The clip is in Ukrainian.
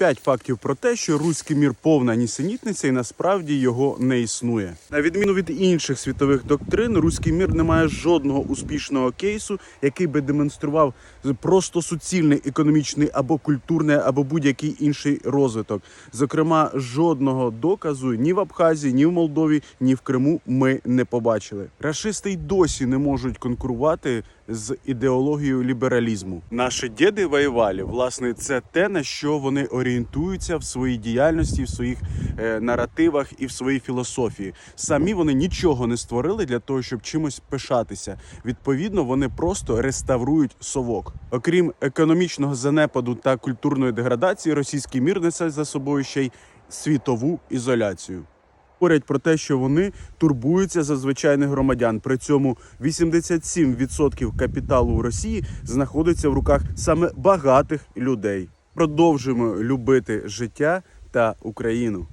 5 фактів про те, що руський мір повна нісенітниця і насправді його не існує. На відміну від інших світових доктрин, руський мір не має жодного успішного кейсу, який би демонстрував просто суцільний економічний або культурний, або будь-який інший розвиток. Зокрема, жодного доказу ні в Абхазії, ні в Молдові, ні в Криму ми не побачили. Рашисти й досі не можуть конкурувати з ідеологією лібералізму. Наші діди воювали. Власне, це те, на що вони орієнтуються в своїй діяльності, в своїх е, наративах і в своїй філософії. Самі вони нічого не створили для того, щоб чимось пишатися. Відповідно, вони просто реставрують совок. Окрім економічного занепаду та культурної деградації, російський мір несе за собою ще й світову ізоляцію. Говорять про те, що вони турбуються за звичайних громадян. При цьому 87% капіталу в Росії знаходиться в руках саме багатих людей. Продовжуємо любити життя та Україну.